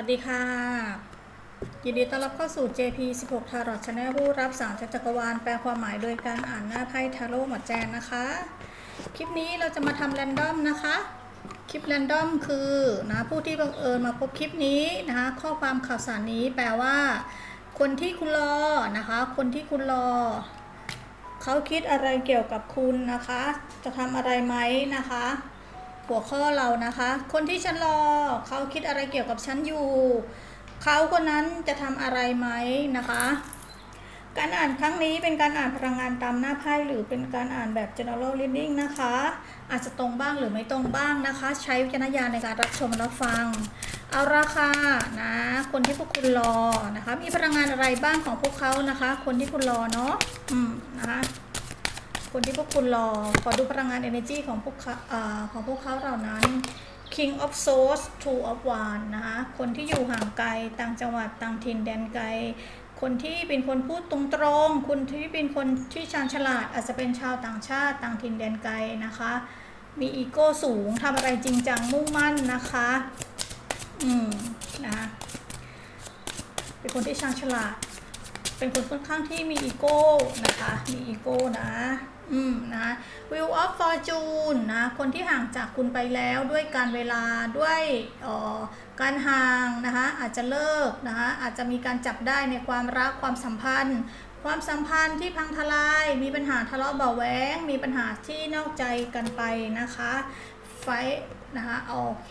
วัสดีค่ะ ยินดีต้อนรับเข้าสู่ JP 16 Tarot Channel ผู้รับสารจากจักรวาลแปลความหมายโดยการอ่านหน้าไพ่ทาโร่หมดแจนนะคะ คลิปนี้เราจะมาทำแรนดอมนะคะ คลิปแรนดอมคือนะผู้ที่บังเอิญมาพบคลิปนี้นะคะข้อความข่าวสารนี้แปลว่า คนที่คุณรอนะคะ คนที่คุณรอเขาคิดอะไรเกี่ยวกับคุณนะคะ จะทำอะไรไหมนะคะ หัวข้อเรานะคะ คนที่ฉันรอเขาคิดอะไรเกี่ยวกับฉันอยู่เขาคนนั้นจะทำอะไรไหมนะคะ การอ่านครั้งนี้เป็นการอ่านพลังงานตามหน้าไพ่หรือเป็นการอ่านแบบ general reading นะคะ อาจจะตรงบ้างหรือไม่ตรงบ้างนะคะ ใช้วิจารณญาณในการรับชมรับฟัง เอาราคานะ คนที่พวกคุณรอนะคะ มีพลังงานอะไรบ้างของพวกเขานะคะ คนที่คุณรอเนาะอืมนะคะ คนที่พวกคุณรอ ขอดูพลังงาน energy ของพวกเขาอ่าของพวกเขาเหล่านั้น King of Swords Two of Wands นะคะคนที่อยู่ห่างไกลต่างจังหวัดต่างถิ่นแดนไกล คนที่เป็นคนพูดตรงๆคนที่เป็นคนที่ชาญฉลาด อาจจะเป็นชาวต่างชาติต่างถิ่นแดนไกลนะคะ มีอีโก้สูงทำอะไรจริงจังมุ่งมั่นนะคะ อืมนะคะเป็นคนที่ชาญฉลาด เป็นคนค่อนข้างที่มีอีโก้นะคะ มีอีโก้นะ อืมนะ Wheel of Fortune นะ คนที่ห่างจากคุณไปแล้วด้วยการเวลาด้วยออการห่างนะคะ อาจจะเลิกนะคะ อาจจะมีการจับได้ในความรักความสัมพันธ์ ความสัมพันธ์ที่พังทลาย มีปัญหาทะเลาะเบาะแว้งมีปัญหาที่นอกใจกันไปนะคะ ไฟนะคะ โอเค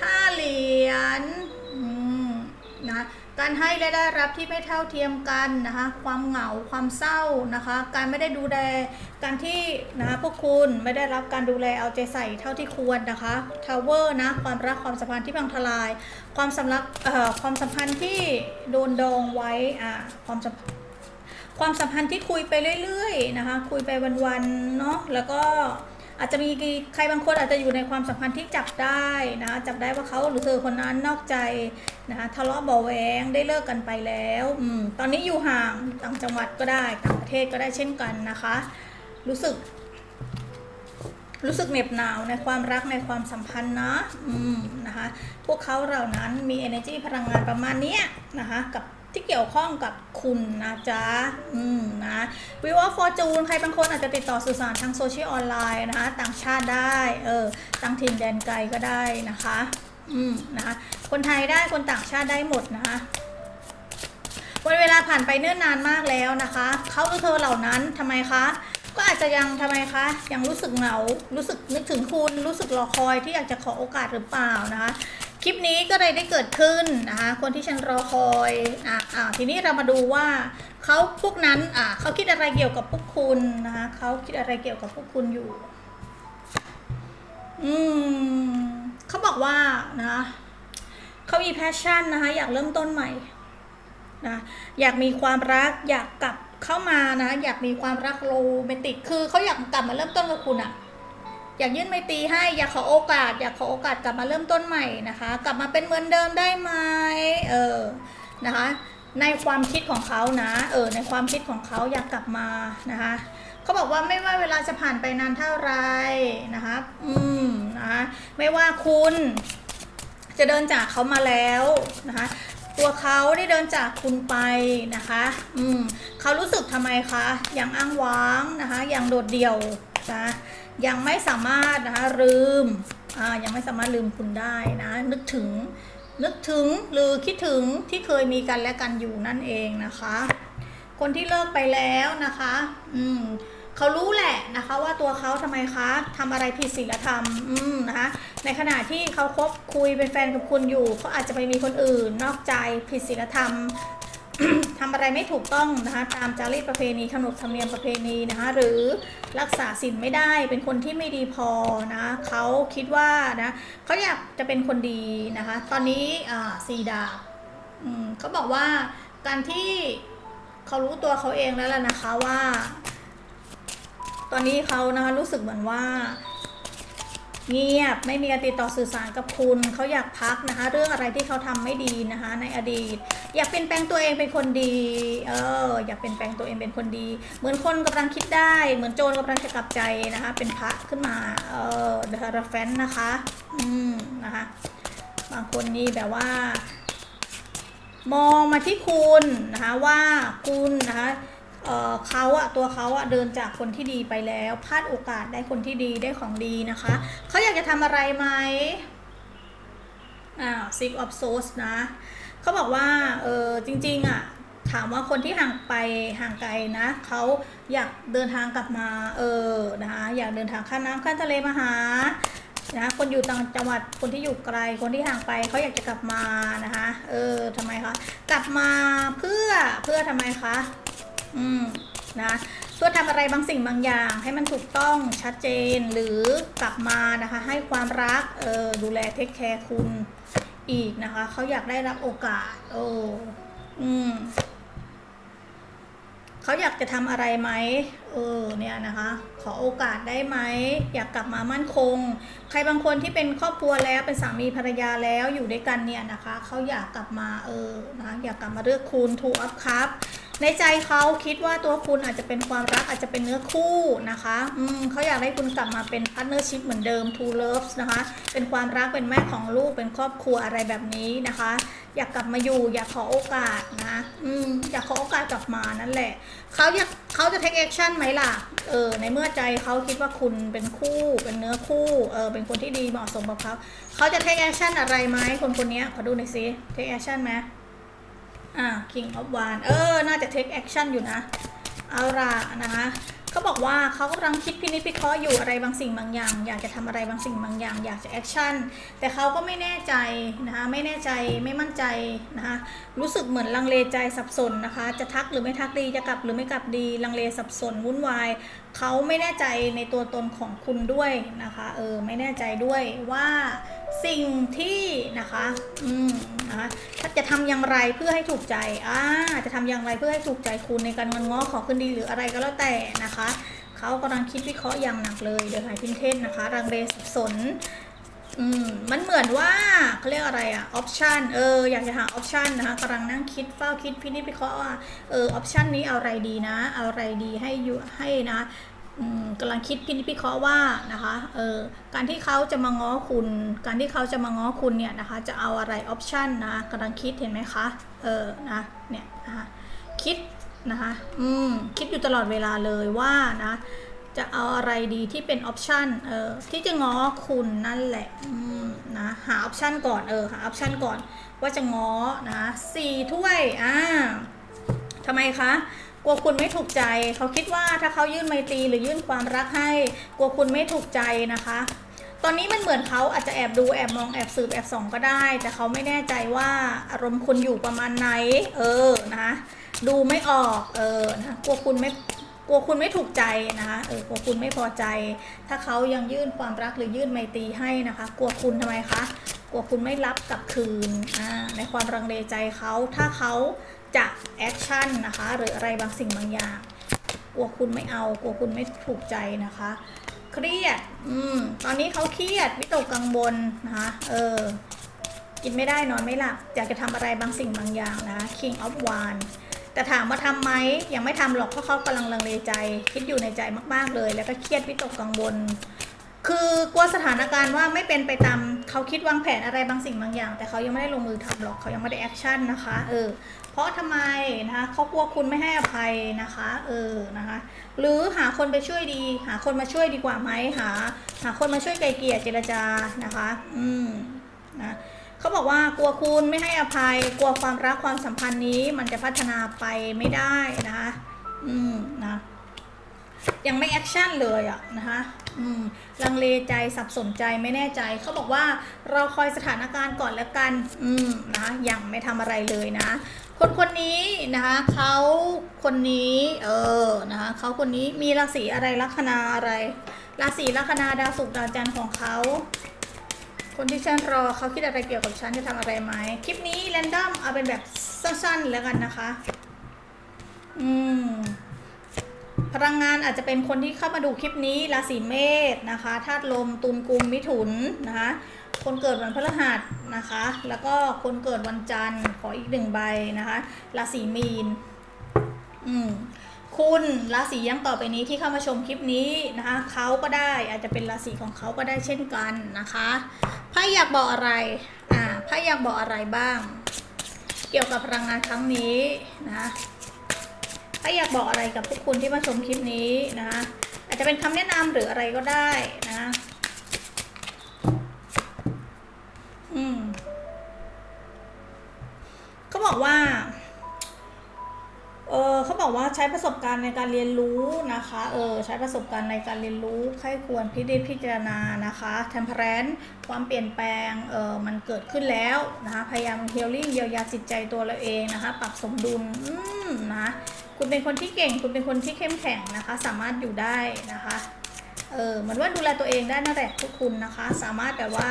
ห้าเหรียญอืม การให้และได้รับที่ไม่เท่าเทียมกันนะคะ ความเหงาความเศร้านะคะ การไม่ได้ดูแลการที่นะคะพวกคุณไม่ได้รับการดูแลเอาใจใส่เท่าที่ควรนะคะทาวเวอร์นะความรักความสัมพันธ์ที่พังทลาย ความสำลักเอ่อความสัมพันธ์ที่โดนดองไว้อ่าความสัมความสัมพันธ์ที่คุยไปเรื่อยๆนะคะ คุยไปวันๆเนาะแล้วก็ อาจจะมีใครบางคนอาจจะอยู่ในความสัมพันธ์ที่จับได้นะจับได้ว่าเขาหรือเธอคนนั้นนอกใจนะคะทะเลาะเบาแวงได้เลิกกันไปแล้วอตอนนี้อยู่ห่างต่างจังหวัดก็ได้ต่างประเทศก็ได้เช่นกันนะคะ รู้สึก รู้สึกเหน็บหนาวในความรักในความสัมพันธ์นะอืมนะคะ พวกเขาเหล่านั้นมี energy พลังงานประมาณนี้นะคะกับ ที่เกี่ยวข้องกับคุณนะจ๊ะ อืมนะวิวว่าฟอร์จูนใครบางคนอาจจะติดต่อสื่อสารทางโซเชียลออนไลน์นะคะ ต่างชาติได้ เออ ต่างถิ่นแดนไกลก็ได้นะคะ อืมนะ คนไทยได้ คนต่างชาติได้หมดนะคะวันเวลาผ่านไปเนิ่นนานมากแล้วนะคะ เขาหรือเธอเหล่านั้นทำไมคะ ก็อาจจะยังทำไมคะ ยังรู้สึกเหงา รู้สึกนึกถึงคุณ รู้สึกรอคอยที่อยากจะขอโอกาสหรือเปล่านะคะ คลิปนี้ก็เลยได้เกิดขึ้นนะคะคนที่ฉันรอคอยอะอ่าทีนี้เรามาดูว่าเขาพวกนั้นอะเขาคิดอะไรเกี่ยวกับพวกคุณนะคะเขาคิดอะไรเกี่ยวกับพวกคุณอยู่ อืมเขาบอกว่านะเขามีแพชชั่นนะคะอยากเริ่มต้นใหม่นะอยากมีความรักอยากกลับเข้ามานะ อยากมีความรักโรแมนติก คือเขาอยากกลับมาเริ่มต้นกับคุณอะ อยากยื่นไมตีให้อยากขอโอกาส อยากขอโอกาสกลับมาเริ่มต้นใหม่นะคะ กลับมาเป็นเหมือนเดิมได้ไหมเออนะคะในความคิดของเขานะเออในความคิดของเขาอยากกลับมานะคะเขาบอกว่าไม่ว่าเวลาจะผ่านไปนานเท่าไรนะคะอืมนะคะไม่ว่าคุณจะเดินจากเขามาแล้วนะคะตัวเขาได้เดินจากคุณไปนะคะ อืมเขารู้สึกทำไมคะยังอ้างว้างนะคะยังโดดเดี่ยวนะ ยังไม่สามารถนะคะลืมอ่ายังไม่สามารถลืมคุณได้นะนึกถึงนึกถึงหรือคิดถึงที่เคยมีกันและกันอยู่นั่นเองนะคะ คนที่เลิกไปแล้วนะคะ อืมเขารู้แหละนะคะว่าตัวเขาทำไมคะทำอะไรผิดศีลธรรม อืมนะคะ ในขณะที่เขาคบคุยเป็นแฟนกับคุณอยู่เขาอาจจะไปมีคนอื่น นอกใจผิดศีลธรรม ทำอะไรไม่ถูกต้องนะคะตามจารีตประเพณีขนบธรรมเนียมประเพณีนะคะหรือรักษาศีลไม่ได้เป็นคนที่ไม่ดีพอนะเขาคิดว่านะเขาอยากจะเป็นคนดีนะคะตอนนี้สีดาบเขาบอกว่าการที่เขารู้ตัวเขาเองแล้วล่ะนะคะว่า ตอนนี้เขานะคะรู้สึกเหมือนว่า เงียบไม่มีการติดต่อสื่อสารกับคุณเขาอยากพักนะคะ เรื่องอะไรที่เขาทำไม่ดีนะคะ ในอดีต อยากเปลี่ยนแปลงตัวเองเป็นคนดีเอออยากเปลี่ยนแปลงตัวเองเป็นคนดี เหมือนคนกำลังคิดได้ เหมือนโจรกำลังจะกลับใจนะคะ เป็นพระขึ้นมาเออเดอะราแฟนนะคะอืมนะคะบางคนนี่แบบว่า มองมาที่คุณนะคะว่าคุณนะคะ เขาอะตัวเขาอะเดินจากคนที่ดีไปแล้วพลาดโอกาสได้คนที่ดีได้ของดีนะคะเขาอยากจะทำอะไรไหมอ่า six of swords นะเขาบอกว่าเออจริงๆอะถามว่าคนที่ห่างไปห่างไกลนะเขาอยากเดินทางกลับมาเออนะคะอยากเดินทางข้ามน้ำข้ามทะเลมาหานะคนอยู่ต่างจังหวัดคนที่อยู่ไกลคนที่ห่างไปเขาอยากจะกลับมานะคะเออทำไมคะกลับมาเพื่อเพื่อทำไมคะ อืมนะเพื่อทำอะไรบางสิ่งบางอย่าง ให้มันถูกต้องชัดเจนหรือกลับมานะคะ ให้ความรักเออดูแลเทคแคร์คุณอีกนะคะเขาอยากได้รับโอกาส โอ้อืมเขาอยากจะทำอะไรไหมเออเนี่ยนะคะ ขอโอกาสได้ไหมอยากกลับมามั่นคง ใครบางคนที่เป็นครอบครัวแล้วเป็นสามีภรรยาแล้วอยู่ด้วยกันเนี่ยนะคะเขาอยากกลับมาเออนะอยากกลับมาเลือกคุณทูอัพครับ ในใจเขาคิดว่าตัวคุณอาจจะเป็นความรักอาจจะเป็นเนื้อคู่นะคะอืมเขาอยากให้คุณกลับมาเป็นพาร์ทเนอร์ชิพเหมือนเดิม two loves นะคะ เป็นความรักเป็นแม่ของลูกเป็นครอบครัวอะไรแบบนี้นะคะ อยากกลับมาอยู่ อยากขอโอกาสนะอืมอยากขอโอกาสกลับมานั่นแหละเขาอยากเขาจะ take action ไหมล่ะเออในเมื่อใจเขาคิดว่าคุณเป็นคู่เป็นเนื้อคู่เออเป็นคนที่ดีเหมาะสมกับเขาเขาจะ take action อะไรไหมคนคนนี้ขอดูหน่อยสิ take action ไหม อ่า king of wand เออ น่าจะ take action อยู่นะ เอาละนะคะเขาบอกว่าเขากำลังคิดพินิจพิเคราะห์อยู่อะไรบางสิ่งบางอย่าง อยากจะทำอะไรบางสิ่งบางอย่าง อยากจะแอคชั่น แต่เขาก็ไม่แน่ใจนะคะไม่แน่ใจไม่มั่นใจนะคะรู้สึกเหมือนลังเลใจสับสนนะคะ จะทักหรือไม่ทักดีจะกลับหรือไม่กลับดีลังเลสับสนวุ่นวายเขาไม่แน่ใจในตัวตนของคุณด้วยนะคะเออไม่แน่ใจด้วยว่า สิ่งที่นะคะ อืมนะคะถ้าจะทำอย่างไรเพื่อให้ถูกใจ อ่า จะทำอย่างไรเพื่อให้ถูกใจคุณในการงอนง้อขอคืนดีหรืออะไรก็แล้วแต่นะคะ เขากำลังคิดวิเคราะห์อย่างหนักเลยเดี๋ยวหายพินเทนนะคะ รังเลสับสน อืม มันเหมือนว่าเขาเรียกอะไรอะออปชันเออ อยากจะหาออปชันนะคะกำลังนั่งคิดเฝ้าคิดพินิจพิเคราะห์ว่า เออ ออปชันนี้เอาอะไรดีนะ เอาอะไรดีให้อยู่ให้นะ กำลังคิดพินิจพิเคราะห์ว่านะคะเออการที่เขาจะมาง้อคุณ การที่เขาจะมาง้อคุณเนี่ยนะคะจะเอาอะไรออปชันนะกำลังคิดเห็นไหมคะเออนะเนี่ยนะคะคิดนะคะอืมคิดอยู่ตลอดเวลาเลยว่านะจะเอาอะไรดีที่เป็นออปชันเออที่จะง้อคุณนั่นแหละอืมนะหาออปชันก่อนเออหาออปชันก่อนว่าจะง้อนะสี่ถ้วยอ่าทำไมคะ กลัวคุณไม่ถูกใจ เขาคิดว่าถ้าเขายื่นไมตรีหรือยื่นความรักให้ กลัวคุณไม่ถูกใจนะคะ ตอนนี้มันเหมือนเขาอาจจะแอบดูแอบมองแอบสืบแอบส่องก็ได้ แต่เขาไม่แน่ใจว่าอารมณ์คุณอยู่ประมาณไหน เออนะดูไม่ออกเออนะกลัวคุณไม่กลัวคุณไม่ถูกใจนะคะเออกลัวคุณไม่พอใจ ถ้าเขายังยื่นความรักหรือยื่นไมตรีให้นะคะ กลัวคุณทำไมคะกลัวคุณไม่รับกลับคืนอ่าในความรังเลใจเขาถ้าเขา จะแอคชั่นนะคะหรืออะไรบางสิ่งบางอย่างกลัวคุณไม่เอากลัวคุณไม่ถูกใจนะคะ เครียด อืม ตอนนี้เขาเครียดวิตกกังวลนะคะเออ กินไม่ได้นอนไม่หลับอยากจะทำอะไรบางสิ่งบางอย่างนะ King of Wands แต่ถามว่าทำไหมยังไม่ทำหรอกเพราะเขากำลังลังเลใจ คิดอยู่ในใจมาก ๆเลย แล้วก็เครียดวิตกกังวล คือกลัวสถานการณ์ว่าไม่เป็นไปตามเขาคิดวางแผนอะไรบางสิ่งบางอย่าง แต่เขายังไม่ได้ลงมือทำหรอกเขายังไม่ได้แอคชั่นนะคะเออ เพราะทำไมนะคะเขากลัวคุณไม่ให้อภัยนะคะ เออนะคะ หรือหาคนไปช่วยดี หาคนมาช่วยดีกว่าไหมหาหาคนมาช่วยไกลเกลี่ยเจรจานะคะ อืมนะเขาบอกว่ากลัวคุณไม่ให้อภัย กลัวความรักความสัมพันธ์นี้ มันจะพัฒนาไปไม่ได้นะคะ อืมนะยังไม่แอคชั่นเลยอะนะคะอืมลังเลใจสับสนใจไม่แน่ใจ เขาบอกว่าเราคอยสถานการณ์ก่อนแล้วกัน อืมนะยังไม่ทำอะไรเลยนะ คนคนนี้นะคะเขาคนนี้เออนะคะเขาคนนี้มีราศีอะไรลัคนาอะไรราศีลัคนาดาวศุกร์ดาวจันทร์ของเขาคนที่ฉันรอเขาคิดอะไรเกี่ยวกับฉันจะทำอะไรไหมคลิปนี้แรนดอมเอาเป็นแบบสั้นๆแล้วกันนะคะ อืมพลังงานอาจจะเป็นคนที่เข้ามาดูคลิปนี้ราศีเมษนะคะธาตุลมตุลกุมมิถุนนะคะ คนเกิดวันพฤหัสนะคะ แล้วก็คนเกิดวันจันทร์ขออีกหนึ่งใบนะคะ ราศีมีน อืม คุณราศียังต่อไปนี้ที่เข้ามาชมคลิปนี้นะคะ เขาก็ได้อาจจะเป็นราศีของเขาก็ได้เช่นกันนะคะไพ่อยากบอกอะไร อ่าไพ่อยากบอกอะไรบ้าง เกี่ยวกับพลังงานครั้งนี้นะถ้าอยากบอกอะไรกับพวกคุณที่มาชมคลิปนี้นะอาจจะเป็นคำแนะนำหรืออะไรก็ได้ ใช้ประสบการณ์ในการเรียนรู้นะคะ เออ ใช้ประสบการณ์ในการเรียนรู้ใครควรพิจิตรพิจารณานะคะเทมเพรนความเปลี่ยนแปลง เออมันเกิดขึ้นแล้วนะคะ พยายามเฮลลิ่งเยียวยาจิตใจตัวเราเองนะคะ ปรับสมดุลอืมนะ คุณเป็นคนที่เก่ง คุณเป็นคนที่เข้มแข็งนะคะ สามารถอยู่ได้นะคะ เออ เหมือนว่าดูแลตัวเองได้นั่นแหละทุกคุณนะคะ สามารถแบบว่า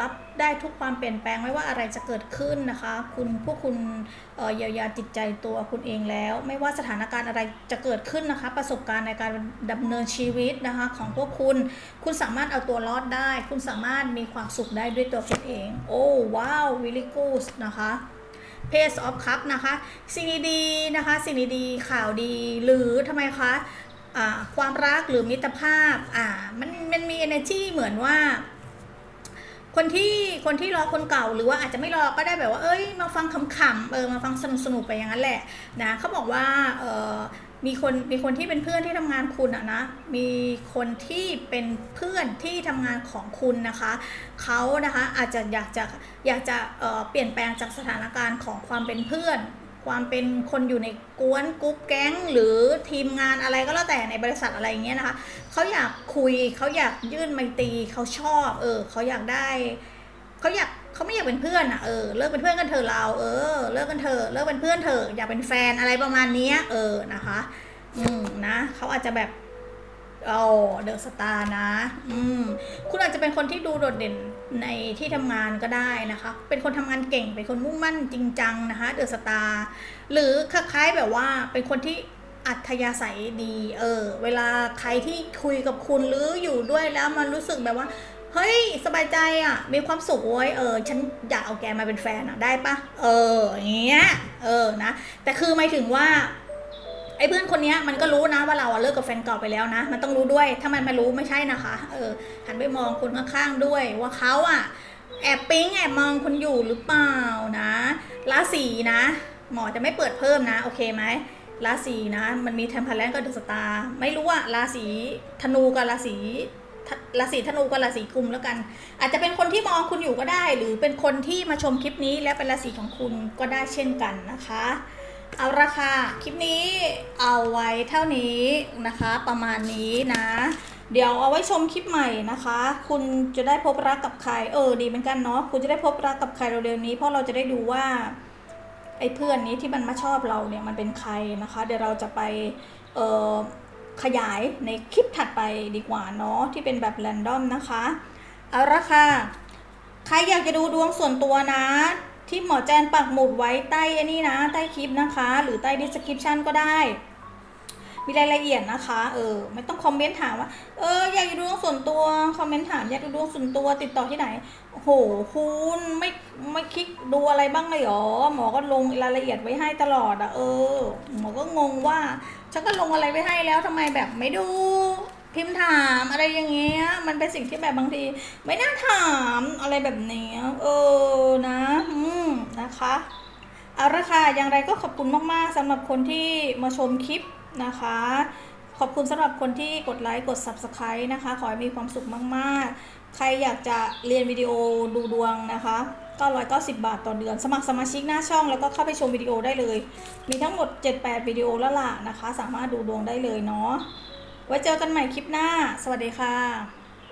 รับได้ทุกความเปลี่ยนแปลงไม่ว่าอะไรจะเกิดขึ้นนะคะ คุณพวกคุณเยียวยาจิตใจตัวคุณเองแล้ว ไม่ว่าสถานการณ์อะไรจะเกิดขึ้นนะคะ ประสบการณ์ในการดำเนินชีวิตนะคะของพวกคุณ คุณสามารถเอาตัวรอดได้ คุณสามารถมีความสุขได้ด้วยตัวคุณเอง โอ้ว้าววิลลี่กูสนะคะเพสออฟคัพนะคะ สิ่งดีๆนะคะ สิ่งดีๆข่าวดีหรือทำไมคะความรักหรือมิตรภาพอ่ามันมันมี energy เหมือนว่า คนที่คนที่รอคนเก่าหรือว่าอาจจะไม่รอก็ได้แบบว่าเอ้ยมาฟังขำๆเออมาฟังสนุกๆไปอย่างนั้นแหละนะเขาบอกว่าเออมีคนมีคนที่เป็นเพื่อนที่ทำงานคุณอะนะมีคนที่เป็นเพื่อนที่ทำงานของคุณนะคะเขานะคะอาจจะอยากจะอยากจะเออเปลี่ยนแปลงจากสถานการณ์ของความเป็นเพื่อน ความเป็นคนอยู่ในกวนกรุ๊ปแก๊ง หรือทีมงานอะไรก็แล้วแต่ในบริษัทอะไรเงี้ยนะคะเขาอยากคุยเขาอยากยื่นไมตรีเขาชอบ เออเขาอยากได้เขาอยากเขาไม่อยากเป็นเพื่อนอะเออเลิกเป็นเพื่อนกันเถอะเรา เออเลิกกันเถอะเลิกเป็นเพื่อนเถอะอยากเป็นแฟนอะไรประมาณนี้เออนะคะ อืมนะเขาอาจจะแบบ โอ้เดอะสตาร์นะ อืม คุณอาจจะเป็นคนที่ดูโดดเด่นในที่ทำงานก็ได้นะคะ เป็นคนทำงานเก่ง เป็นคนมุ่งมั่นจริงจังนะคะ เดอะสตาร์ หรือคล้ายๆแบบว่าเป็นคนที่อัธยาศัยดี เออ เวลาใครที่คุยกับคุณหรืออยู่ด้วยแล้วมันรู้สึกแบบว่า เฮ้ย สบายใจอะ มีความสุขเว้ย เออ ฉันอยากเอาแกมาเป็นแฟนอะ ได้ปะ เออ อย่างเงี้ย เออ นะ แต่คือหมายถึงว่า ไอ้เพื่อนคนนี้มันก็รู้นะว่าเราเลิกกับแฟนเก่าไปแล้วนะ มันต้องรู้ด้วย ถ้ามันไม่รู้ไม่ใช่นะคะ เออหันไปมองคนข้างๆด้วยว่าเขาอะแอบปิ๊งแอบมองคุณอยู่หรือเปล่านะราศีนะ หมอจะไม่เปิดเพิ่มนะ โอเคไหมราศีนะ มันมีเทมเพลนกับเดอะสตาร์ไม่รู้ว่าราศีธนูกับราศีราศีธนูกับราศีกุมแล้วกัน อาจจะเป็นคนที่มองคุณอยู่ก็ได้ หรือเป็นคนที่มาชมคลิปนี้และเป็นราศีของคุณก็ได้เช่นกันนะคะ เอาละค่ะคลิปนี้เอาไว้เท่านี้นะคะ ประมาณนี้นะ เดี๋ยวเอาไว้ชมคลิปใหม่นะคะ คุณจะได้พบรักกับใครเออดีเหมือนกันเนาะคุณจะได้พบรักกับใครเร็วๆนี้ เพราะเราจะได้ดูว่าไอ้เพื่อนนี้ที่มันมาชอบเราเนี่ยมันเป็นใครนะคะ เดี๋ยวเราจะไปเออขยายในคลิปถัดไปดีกว่าเนาะที่เป็นแบบแรนดอมนะคะ เอาละค่ะ ใครอยากจะดูดวงส่วนตัวนะ ที่หมอแจนปักหมุดไว้ใต้อันนี้นะ ใต้คลิปนะคะ หรือใต้ดีสคริปชันก็ได้ มีรายละเอียดนะคะ เออ ไม่ต้องคอมเมนต์ถามว่า เออ อยากดูดวงส่วนตัว คอมเมนต์ถามอยากดูดวงส่วนตัว ติดต่อที่ไหน โห คุณไม่ไม่คลิกดูอะไรบ้างเลยหรอ หมอก็ลงรายละเอียดไว้ให้ตลอดอะเออ หมอก็งงว่า ฉันก็ลงอะไรไว้ให้แล้วทำไมแบบไม่ดูพิมพ์ถามอะไรอย่างเงี้ย มันเป็นสิ่งที่แบบบางที ไม่น่าถามอะไรแบบนี้ เออ นะ นะคะเอาละค่ะอย่างไรก็ขอบคุณมาก ๆสำหรับคนที่มาชมคลิปนะคะ ขอบคุณสำหรับคนที่กดไลค์กด Subscribe นะคะ ขอให้มีความสุขมาก ๆ ใครอยากจะเรียนวิดีโอดูดวงนะคะ990 บาทต่อเดือน สมัครสมาชิกหน้าช่องแล้วก็เข้าไปชมวิดีโอได้เลย มีทั้งหมด 7-8 วิดีโอแล้วล่ะนะคะ สามารถดูดวงได้เลยเนาะไว้เจอกันใหม่คลิปหน้า สวัสดีค่ะ